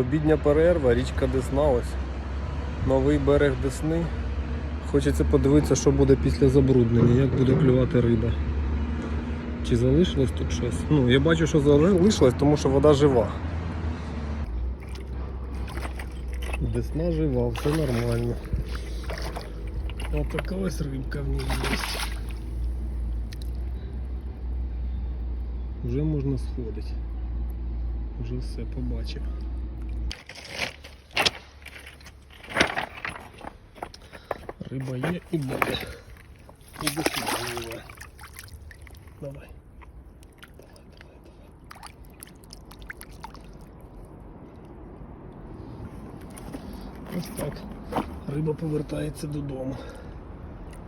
Обідня перерва, річка Десна ось. Новий берег Десни. Хочеться подивитися, що буде після забруднення, як буде клювати риба. Чи залишилось тут щось? Ну, я бачу, що залишилось, тому що вода жива. Десна жива, все нормально. Ось така ось рибка в ній є. Вже можна сходити. Вже все побачив. Риба є і буде. І жива. Давай. Ось так. Риба повертається додому.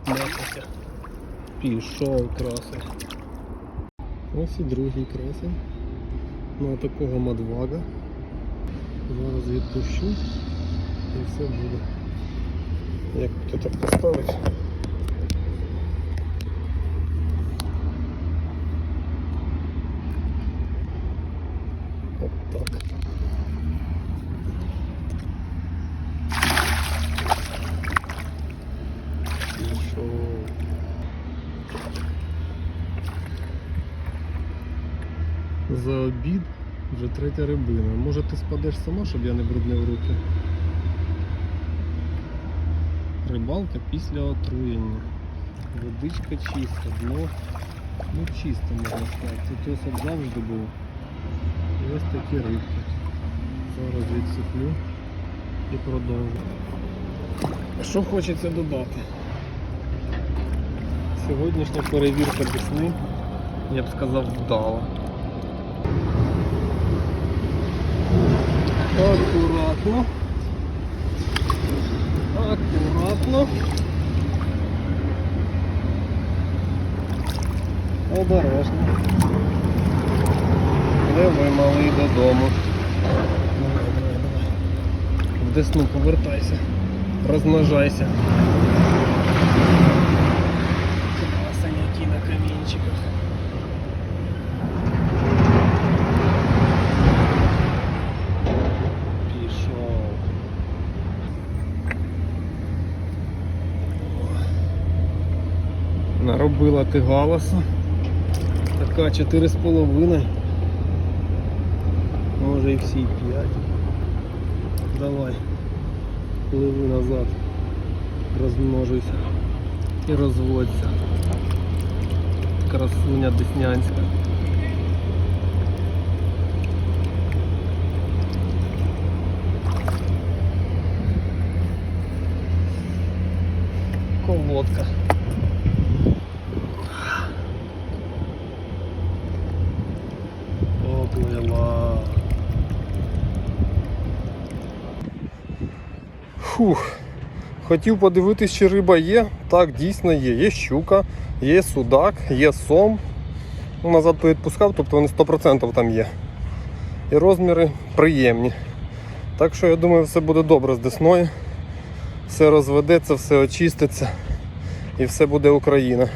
М'якося. Пішов красень. Ось і другий красень. Ну такого мадвага. Зараз відпущу і все буде. Як тут так поставити? От. За обід вже третя рибина. Може ти спадеш сама, щоб я не бруднив руки? Рибалка після отруєння. Водичка чиста, дно ну чисто можна сказати. Тут ось завжди було. І ось такі рибки. Зараз відсиплю і продовжу. Що хочеться додати? Сьогоднішня перевірка десни, я б сказав, вдала. Аккуратно. Аккуратно. Обережно. Давай, малий, додому. В десну повертайся. Розмножайся. Красень, які на камінчиках. Пішов. Наробила ти галасу. Така 4,5. Може і всі 5. Давай. Пливи назад. Розмножуйся. І розводься. Красуня деснянська. Колодка. Оплила. Фух. Хотів подивитись, чи риба є. Так, дійсно є. Є щука, є судак, є сом. Ну, Назад повідпускав, тобто вони 100% там є. І розміри приємні. Так що я думаю, все буде добре з десною. Все розведеться, все очиститься і все буде Україна.